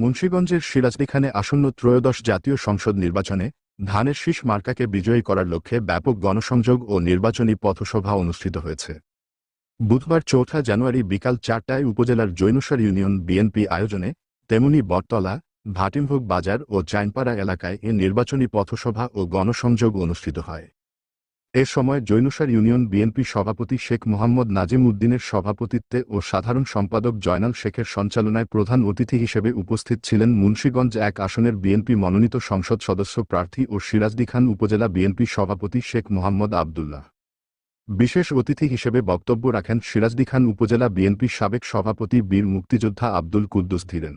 মুন্সীগঞ্জের সিরাজদিখানে আসন্ন ত্রয়োদশ জাতীয় সংসদ নির্বাচনে ধানের শীষ মার্কাকে বিজয়ী করার লক্ষ্যে ব্যাপক গণসংযোগ ও নির্বাচনী পথসভা অনুষ্ঠিত হয়েছে। বুধবার চৌঠা জানুয়ারি বিকাল চারটায় উপজেলার জৈনসার ইউনিয়ন বিএনপি আয়োজনে তেমনি বটতলা, ভাটিমভোগ বাজার ও চাইনপাড়া এলাকায় এ নির্বাচনী পথসভা ও গণসংযোগ অনুষ্ঠিত হয়। এ সময় জৈনসার ইউনিয়ন বিএনপি সভাপতি শেখ মোহাম্মদ নাজিম উদ্দিনের সভাপতিত্বে ও সাধারণ সম্পাদক জয়নাল শেখের সঞ্চালনায় প্রধান অতিথি হিসেবে উপস্থিত ছিলেন মুন্সীগঞ্জ এক আসনের বিএনপি মনোনীত সংসদ সদস্য প্রার্থী ও সিরাজদিখান উপজেলা বিএনপি সভাপতি শেখ মোহাম্মদ আবদুল্লাহ। বিশেষ অতিথি হিসেবে বক্তব্য রাখেন সিরাজদিখান উপজেলা বিএনপির সাবেক সভাপতি বীর মুক্তিযোদ্ধা আব্দুল কুদ্দুস ধীরেন।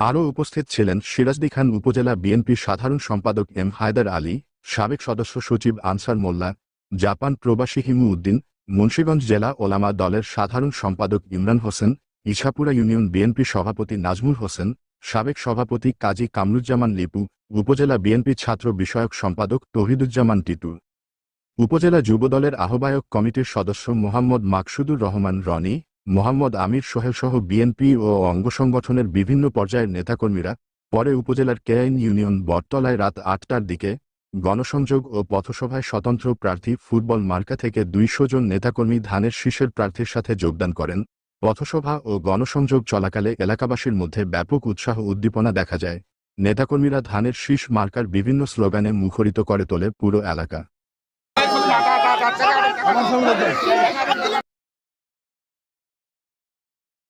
আরও উপস্থিত ছিলেন সিরাজদিখান উপজেলা বিএনপির সাধারণ সম্পাদক এম হায়দার আলী সাবেক সদস্য সচিব আনসার মোল্লা, জাপান প্রবাসী হিমু উদ্দিন, মুন্সীগঞ্জ জেলা ওলামা দলের সাধারণ সম্পাদক ইমরান হোসেন, ইছাপুরা ইউনিয়ন বিএনপি সভাপতি নাজমুল হোসেন, সাবেক সভাপতি কাজী কামরুজ্জামান লিপু, উপজেলা বিএনপি ছাত্র বিষয়ক সম্পাদক তহিদুজ্জামান টিটু। উপজেলা যুবদলের আহ্বায়ক কমিটির সদস্য মোহাম্মদ মাকসুদুর রহমান রনি, মোহাম্মদ আমির সোহেল সহ বিএনপি ও অঙ্গ সংগঠনের বিভিন্ন পর্যায়ের নেতাকর্মীরা, পরে উপজেলার কেআইন ইউনিয়ন বটতলায় রাত আটটার দিকে গণসংযোগ ও পথসভায় স্বতন্ত্র প্রার্থী ফুটবল মার্কা থেকে দুইশো জন নেতাকর্মী ধানের শীর্ষের প্রার্থীর সাথে যোগদান করেন। পথসভা ও গণসংযোগ চলাকালে এলাকাবাসীর মধ্যে ব্যাপক উৎসাহ উদ্দীপনা দেখা যায়। নেতাকর্মীরা ধানের শীষ মার্কার বিভিন্ন স্লোগানে মুখরিত করে তোলে পুরো এলাকা।